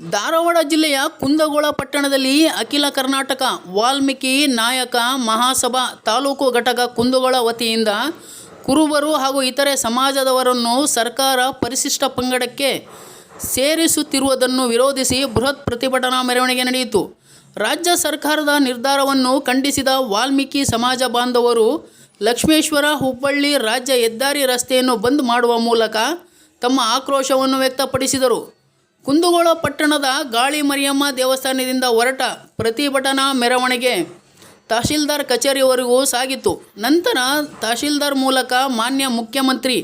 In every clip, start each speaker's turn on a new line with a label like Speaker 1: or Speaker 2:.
Speaker 1: ಧಾರವಾಡ ಜಿಲ್ಲೆಯ ಕುಂದಗೋಳ ಪಟ್ಟಣದಲ್ಲಿ ಅಖಿಲ ಕರ್ನಾಟಕ ವಾಲ್ಮೀಕಿ ನಾಯಕ ಮಹಾಸಭಾ ತಾಲೂಕು ಘಟಕ ಕುಂದಗೋಳ ವತಿಯಿಂದ ಕುರುಬರು ಹಾಗೂ ಇತರೆ ಸಮಾಜದವರನ್ನು ಸರ್ಕಾರ ಪರಿಶಿಷ್ಟ ಪಂಗಡಕ್ಕೆ ಸೇರಿಸುತ್ತಿರುವುದನ್ನು ವಿರೋಧಿಸಿ ಬೃಹತ್ ಪ್ರತಿಭಟನಾ ಮೆರವಣಿಗೆ ನಡೆಯಿತು. ರಾಜ್ಯ ಸರ್ಕಾರದ ನಿರ್ಧಾರವನ್ನು ಖಂಡಿಸಿದ ವಾಲ್ಮೀಕಿ ಸಮಾಜ ಬಾಂಧವರು, ಲಕ್ಷ್ಮೇಶ್ವರ ಹುಬ್ಬಳ್ಳಿ ರಾಜ್ಯ ಹೆದ್ದಾರಿ ರಸ್ತೆಯನ್ನು ಬಂದ್ ಮಾಡುವ ಮೂಲಕ ತಮ್ಮ ಆಕ್ರೋಶವನ್ನು ವ್ಯಕ್ತಪಡಿಸಿದರು. ಕುಂದಗೋಳ ಪಟ್ಟಣದ ಗಾಳಿ ಮರಿಯಮ್ಮ ದೇವಸ್ಥಾನದಿಂದ ಹೊರಟ ಪ್ರತಿಭಟನಾ ಮೆರವಣಿಗೆ ತಹಶೀಲ್ದಾರ್ ಕಚೇರಿವರೆಗೂ ಸಾಗಿತು ನಂತರ ತಹಶೀಲ್ದಾರ್ ಮೂಲಕ ಮಾನ್ಯ ಮುಖ್ಯಮಂತ್ರಿ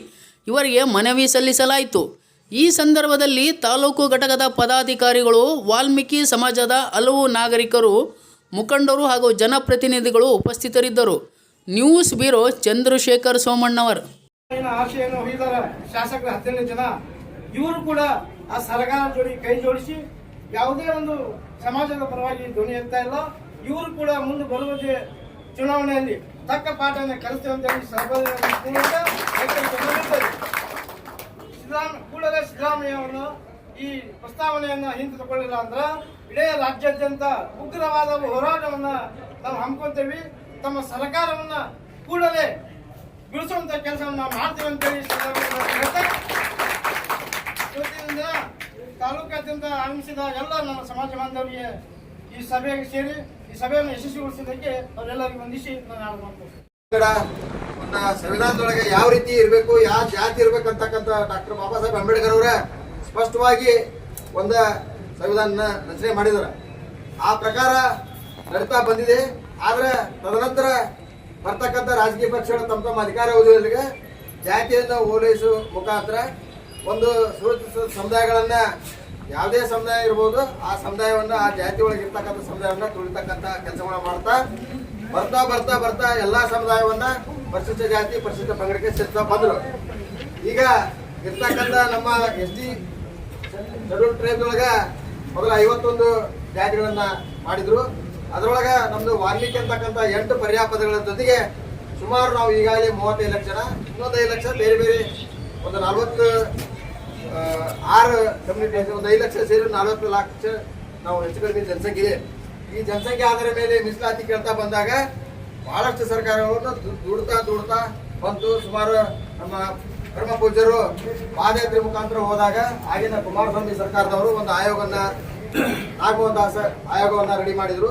Speaker 1: ಇವರಿಗೆ ಮನವಿ ಸಲ್ಲಿಸಲಾಯಿತು. ಈ ಸಂದರ್ಭದಲ್ಲಿ ತಾಲೂಕು ಘಟಕದ ಪದಾಧಿಕಾರಿಗಳು, ವಾಲ್ಮೀಕಿ ಸಮಾಜದ ಹಲವು ನಾಗರಿಕರು, ಮುಖಂಡರು ಹಾಗೂ ಜನಪ್ರತಿನಿಧಿಗಳು ಉಪಸ್ಥಿತರಿದ್ದರು. News bureau Chandrashekhar Somannavar.
Speaker 2: ಶಾಸಕರ ಹದಿನೈದು ಜನ, ಇವರು ಕೂಡ ಆ ಸರ್ಕಾರ ಜೋಡಿ ಕೈ ಜೋಡಿಸಿ ಯಾವುದೇ ಒಂದು ಸಮಾಜದ ಪರವಾಗಿ ಧ್ವನಿ ಎತ್ತಾ ಇಲ್ಲ ಇವರು ಕೂಡ ಮುಂದೆ ಬರುವ ಚುನಾವಣೆಯಲ್ಲಿ ತಕ್ಕ ಪಾಠವನ್ನು ಕಲಿಸ್ತೇವೆ ಅಂತ ಹೇಳಿ. ಸಿದ್ದರಾಮ ಕೂಡಲೇ ಸಿದ್ದರಾಮಯ್ಯ ಅವರನ್ನು ಈ ಪ್ರಸ್ತಾವನೆಯನ್ನ ಹಿಂತೆದುಕೊಳ್ಳಿಲ್ಲ ಅಂದ್ರೆ ಇಡೀ ರಾಜ್ಯಾದ್ಯಂತ ಉಗ್ರವಾದ ಹೋರಾಟವನ್ನ ನಾವು ಹಮ್ಮಿಕೊಂತೇವೆ ತಮ್ಮ ಸರ್ಕಾರವನ್ನ ಕೂಡಲೇ ಬಿಡಿಸುವಂತ ಕೆಲಸವನ್ನು ನಾವು ಮಾಡ್ತೇವೆ ಅಂತೇಳಿ ತಾಲೂಕಾದ್ಯಂತ ಆಗಮಿಸಿದ ಎಲ್ಲ ನಮ್ಮ ಸಮಾಜ ಬಾಂಧವರಿಗೆ ಈ ಸಭೆಗೆ ಸೇರಿ ಈ ಸಭೆಯನ್ನು ಯಶಸ್ವಿಗೊಳಿಸಿದ್ದಕ್ಕೆ ಅವರೆಲ್ಲರಿಗೂ ವಂದಿಸಿ ನಾನು
Speaker 3: ಸಂವಿಧಾನದೊಳಗೆ ಯಾವ ರೀತಿ ಇರಬೇಕು, ಯಾವ ಜಾತಿ ಇರ್ಬೇಕು ಅಂತಕ್ಕಂಥ ಡಾಕ್ಟರ್ ಬಾಬಾ ಸಾಹೇಬ್ ಅಂಬೇಡ್ಕರ್ ಅವರೇ ಸ್ಪಷ್ಟವಾಗಿ ಒಂದು ಸಂವಿಧಾನ ರಚನೆ ಮಾಡಿದಾರೆ ಆ ಪ್ರಕಾರ ನಡೀತಾ ಬಂದಿದೆ. ಆದ್ರೆ ತದನಂತರ ಬರ್ತಕ್ಕಂಥ ರಾಜಕೀಯ ಪಕ್ಷಗಳು ತಮ್ಮ ತಮ್ಮ ಅಧಿಕಾರ ಅವಧಿಯೊಳಗೆ ಜಾತಿಯನ್ನು ಓಲೈಸುವ ಮುಖಾಂತರ ಒಂದು ಸಮುದಾಯಗಳನ್ನ ಯಾವುದೇ ಸಮುದಾಯ ಇರ್ಬೋದು, ಆ ಸಮುದಾಯವನ್ನು, ಆ ಜಾತಿ ಒಳಗೆ ಇರ್ತಕ್ಕಂಥ ಸಮುದಾಯವನ್ನ ತುಳಿತಕ್ಕಂಥ ಕೆಲಸಗಳನ್ನ ಮಾಡ್ತಾ, ಬರ್ತಾ ಬರ್ತಾ ಬರ್ತಾ ಎಲ್ಲ ಸಮುದಾಯವನ್ನ ಪರಿಶಿಷ್ಟ ಜಾತಿ ಪರಿಶಿಷ್ಟ ಪಂಗಡಕ್ಕೆ ಸೇರ್ತಾ ಬಂದರು. ಈಗ ಇರ್ತಕ್ಕಂಥ ನಮ್ಮ ಎಸ್ ಟಿ ಶೆಡ್ಯೂಲ್ ಟ್ರೈಬ್ ಒಳಗ ಮೊದಲ ಐವತ್ತೊಂದು ಜಾತಿಗಳನ್ನ ಮಾಡಿದ್ರು. ಅದರೊಳಗೆ ನಮ್ದು ವಾಲ್ಮೀಕಿ ಅಂತಕ್ಕಂಥ ಎಂಟು ಪರ್ಯಾಯ ಪದಗಳ ಜೊತೆಗೆ ಸುಮಾರು ನಾವು ಈಗಾಗಲೇ ಮೂವತ್ತೈದು ಲಕ್ಷ ಇನ್ನೊಂದೈದು ಲಕ್ಷ, ಬೇರೆ ಬೇರೆ ಒಂದು ನಲವತ್ತು ಆರು ಕಮ್ಯುನಿಟಿ ಒಂದು ಐದು ಲಕ್ಷ ಸೇರಿ ನಲವತ್ತು ಲಕ್ಷ ನಾವು ಹೆಚ್ಚು ಕಡಿಮೆ ಜನಸಂಖ್ಯೆ ಇದೆ. ಈ ಜನಸಂಖ್ಯೆ ಆಧಾರ ಮೇಲೆ ಮೀಸಲಾತಿ ಕೇಳ್ತಾ ಬಂದಾಗ ಬಹಳಷ್ಟು ಸರ್ಕಾರಗಳನ್ನು ದುಡ್ತಾ ದುಡ್ತಾ ಬಂತು ಸುಮಾರು ನಮ್ಮ ಪರಮ ಪೂಜ್ಯರು ಪಾದಯಾತ್ರೆ ಮುಖಾಂತರ ಹೋದಾಗ ಆಗಿನ ಕುಮಾರಸ್ವಾಮಿ ಸರ್ಕಾರದವರು ಒಂದು ಆಯೋಗವನ್ನ ನಾಗಮೋಹನ್ ಆಯೋಗವನ್ನ ರೆಡಿ ಮಾಡಿದ್ರು.